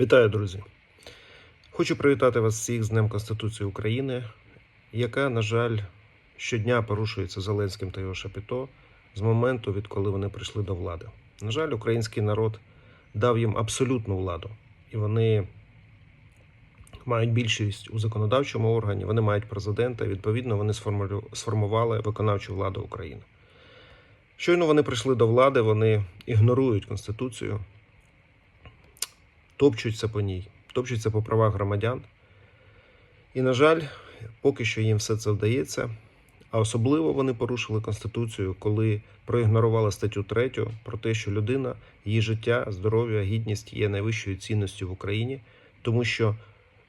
Вітаю, друзі! Хочу привітати вас всіх з Днем Конституції України, яка, на жаль, щодня порушується Зеленським та його шапіто з моменту, відколи вони прийшли до влади. На жаль, український народ дав їм абсолютну владу, і вони мають більшість у законодавчому органі, вони мають президента, відповідно вони сформували виконавчу владу України. Щойно вони прийшли до влади, вони ігнорують Конституцію, топчуться по ній, топчуться по правах громадян. І, на жаль, поки що їм все це вдається. А особливо вони порушили Конституцію, коли проігнорували статтю 3 про те, що людина, її життя, здоров'я, гідність є найвищою цінністю в Україні, тому що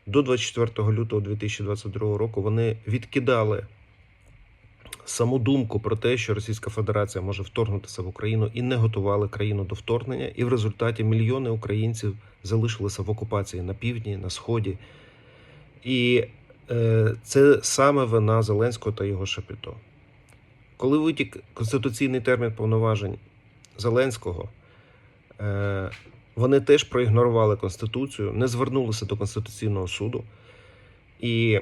до 24 лютого 2022 року вони відкидали саму думку про те, що Російська Федерація може вторгнутися в Україну і не готували країну до вторгнення. І в результаті мільйони українців залишилися в окупації на півдні, на сході. І е, це саме вина Зеленського та його шапіто. Коли витік конституційний термін повноважень Зеленського, е, вони теж проігнорували Конституцію, не звернулися до Конституційного суду і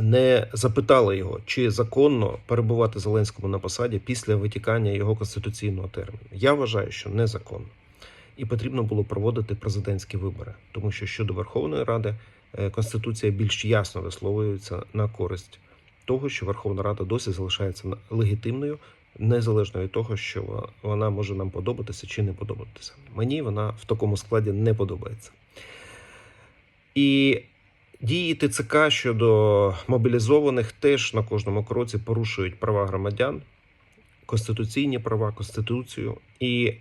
не запитали його, чи законно перебувати Зеленському на посаді після витікання його конституційного терміну. Я вважаю, що незаконно. І потрібно було проводити президентські вибори, тому що щодо Верховної Ради е, Конституція більш ясно висловлюється на користь того, що Верховна Рада досі залишається легітимною, незалежно від того, що вона- може нам подобатися чи не подобатися. Мені вона в такому складі не подобається. І дії ТЦК щодо мобілізованих теж на кожному кроці порушують права громадян, конституційні права, конституцію. І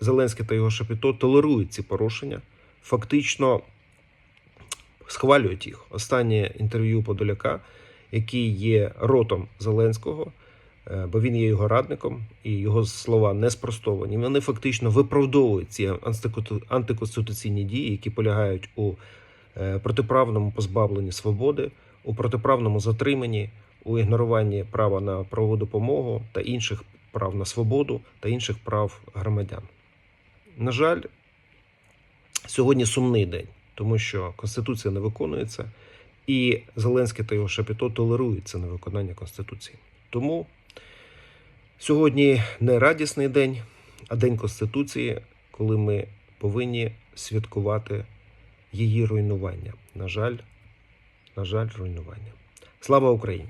Зеленський та його шапіто толерують ці порушення, фактично схвалюють їх. Останнє інтерв'ю Подоляка, який є ротом Зеленського, е, бо він є його радником, і його слова не спростовані. Вони фактично виправдовують ці антиконститу- антиконституційні дії, які полягають у протиправному позбавленні свободи, у протиправному затриманні, у ігноруванні права на правову допомогу та інших прав на свободу та інших прав громадян. На жаль, сьогодні сумний день, тому що Конституція не виконується, і Зеленський та його шапіто толерують це невиконання Конституції. Тому сьогодні не радісний день, а день Конституції, коли ми повинні святкувати її руйнування. На жаль, на жаль, руйнування. Слава Україні!